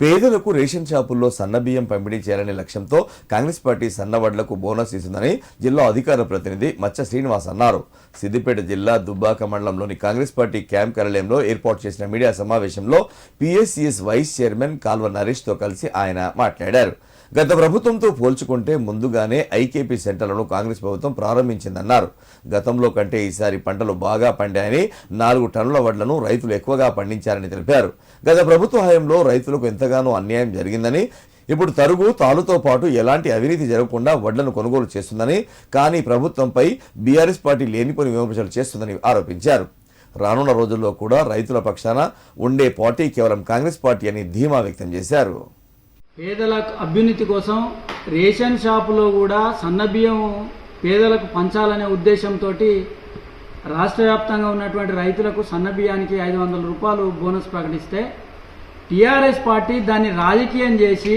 పేదలకు రేషన్ షాపుల్లో సన్నబియ్యం పంపిణీ చేయాలనే లక్ష్యంతో కాంగ్రెస్ పార్టీ సన్నవడ్లకు బోనస్ ఇస్తుందని జిల్లా అధికార ప్రతినిధి మచ్చ శ్రీనివాస్ అన్నారు. సిద్దిపేట జిల్లా దుబ్బాక మండలంలోని కాంగ్రెస్ పార్టీ క్యాంప్ కార్యాలయంలో ఏర్పాటు చేసిన మీడియా సమావేశంలో పిఎస్సిఎస్ వైస్ చైర్మన్ కాల్వ నరేష్తో కలిసి ఆయన మాట్లాడారు. గత ప్రభుత్వంతో పోల్చుకుంటే ముందుగానే ఐకేపీ సెంటర్లను కాంగ్రెస్ ప్రభుత్వం ప్రారంభించిందన్నారు. గతంలో కంటే ఈసారి పంటలు బాగా పండాయని నాలుగు టన్నుల వడ్లను రైతులు ఎక్కువగా పండించారని తెలిపారు. గత ప్రభుత్వ హయాంలో రైతులకు ఎంత ఎంతగానో అన్యాయం జరిగిందని ఇప్పుడు తరుగు తాలుతో పాటు ఎలాంటి అవినీతి జరగకుండా వడ్లను కొనుగోలు చేస్తుందని కానీ ప్రభుత్వంపై బీఆర్ఎస్ పార్టీ లేనిపోని విమర్శలు చేస్తుందని ఆరోపించారు. రానున్న రోజుల్లో కూడా రైతుల పక్షాన ఉండే పార్టీ కేవలం కాంగ్రెస్ పార్టీ అని ధీమా వ్యక్తం చేశారు. పేదల అభ్యున్నతి కోసం రేషన్ షాపులో కూడా సన్నబియ్యం పేదలకు పంచాలనే ఉద్దేశంతో రాష్ట్ర వ్యాప్తంగా ఉన్నటువంటి రైతులకు సన్నబియ్యానికి ఐదు వందల రూపాయలు బోనస్ ప్రకటిస్తే టీఆర్ఎస్ పార్టీ దాన్ని రాజకీయం చేసి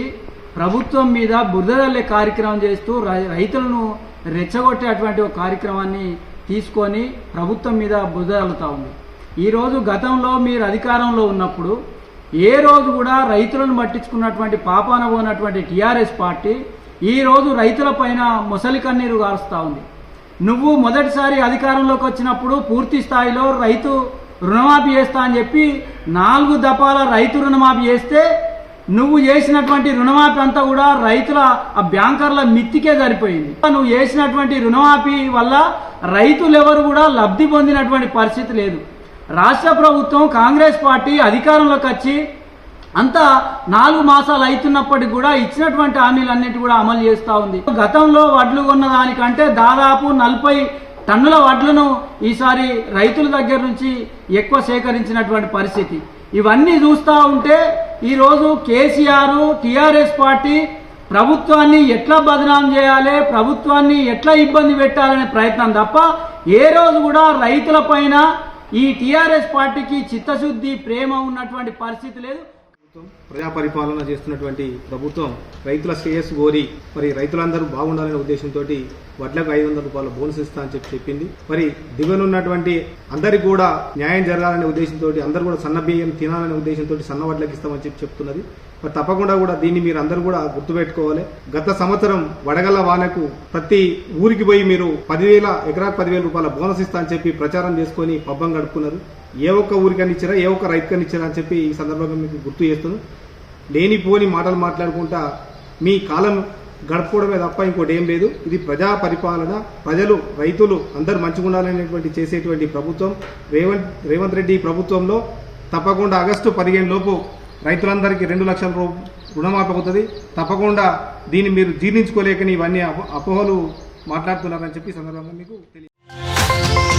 ప్రభుత్వం మీద బురదల్లే కార్యక్రమం చేస్తూ రై- రైతులను రెచ్చగొట్టేటువంటి ఒక కార్యక్రమాన్ని తీసుకొని ప్రభుత్వం మీద బురదలుతా ఉంది. ఈరోజు గతంలో మీరు అధికారంలో ఉన్నప్పుడు ఏ రోజు కూడా రైతులను పట్టించుకున్నటువంటి పాపాన పోనటువంటి టీఆర్ఎస్ పార్టీ ఈ రోజు రైతులపైన మొసలి కన్నీరు కారుస్తూ ఉంది. నువ్వు మొదటిసారి అధికారంలోకి వచ్చినప్పుడు పూర్తి స్థాయిలో రైతు రుణమాఫీ చేస్తా అని చెప్పి నాలుగు దఫాల రైతు రుణమాఫీ చేస్తే నువ్వు చేసినటువంటి రుణమాఫీ అంతా కూడా రైతుల ఆ బ్యాంకర్ల మిత్తికే సరిపోయింది. నువ్వు చేసినటువంటి రుణమాఫీ వల్ల రైతులు ఎవరు కూడా లబ్ధి పొందినటువంటి పరిస్థితి లేదు. రాష్ట్ర ప్రభుత్వం కాంగ్రెస్ పార్టీ అధికారంలోకి వచ్చి అంతా నాలుగు మాసాలు అవుతున్నప్పటికి కూడా ఇచ్చినటువంటి హామీలన్నిటి కూడా అమలు చేస్తూ ఉంది. గతంలో వడ్లు కొన్న దానికంటే దాదాపు నలభై టన్నుల వడ్లను ఈసారి రైతుల దగ్గర నుంచి ఎక్కువ సేకరించినటువంటి పరిస్థితి. ఇవన్నీ చూస్తూ ఉంటే ఈరోజు కేసీఆర్ టీఆర్ఎస్ పార్టీ ప్రభుత్వాన్ని ఎట్లా బదనాం చేయాలి ప్రభుత్వాన్ని ఎట్లా ఇబ్బంది పెట్టాలనే ప్రయత్నం తప్ప ఏ రోజు కూడా రైతుల పైన ఈ టీఆర్ఎస్ పార్టీకి చిత్తశుద్ధి ప్రేమ ఉన్నటువంటి పరిస్థితి లేదు. ప్రభుత్వం ప్రజా పరిపాలన చేస్తున్నటువంటి ప్రభుత్వం రైతుల శ్రేయస్సు కోరి మరి రైతులందరూ బాగుండాలనే ఉద్దేశంతో వడ్లకు ఐదు వందల రూపాయల బోనస్ ఇస్తా అని చెప్పి చెప్పింది. మరి దిగునున్నటువంటి అందరికి కూడా న్యాయం జరగాలనే ఉద్దేశంతో అందరూ కూడా సన్న బియ్యం తినాలనే ఉద్దేశంతో సన్న వడ్లకు ఇస్తామని చెప్పి చెప్తున్నది. మరి తప్పకుండా కూడా దీన్ని మీరు అందరూ కూడా గుర్తుపెట్టుకోవాలి. గత సంవత్సరం వడగల్ల వానకు ప్రతి ఊరికి పోయి మీరు పదివేల ఎకరాకు పదివేల రూపాయల బోనస్ ఇస్తా అని చెప్పి ప్రచారం చేసుకొని పబ్బం గడుపుకున్నారు. ఏ ఒక్క ఊరికని ఇచ్చారా ఏ ఒక్క రైతుకని ఇచ్చారా అని చెప్పి ఈ సందర్భంగా మీకు గుర్తు చేస్తుంది. లేనిపోని మాటలు మాట్లాడుకుంటా మీ కాలం గడపడమే తప్ప ఇంకోటి ఏం లేదు. ఇది ప్రజా పరిపాలన ప్రజలు రైతులు అందరూ మంచిగా ఉండాలనేటువంటి చేసేటువంటి ప్రభుత్వం. రేవంత్ రేవంత్ రెడ్డి ప్రభుత్వంలో తప్పకుండా ఆగస్టు పదిహేను లోపు రైతులందరికీ రెండు లక్షల రూ రుణమాఫీ అవుతుంది. తప్పకుండా దీన్ని మీరు జీర్ణించుకోలేకని ఇవన్నీ అపో- అపోహలు మాట్లాడుతున్నారని చెప్పి సందర్భంగా మీకు తెలియదు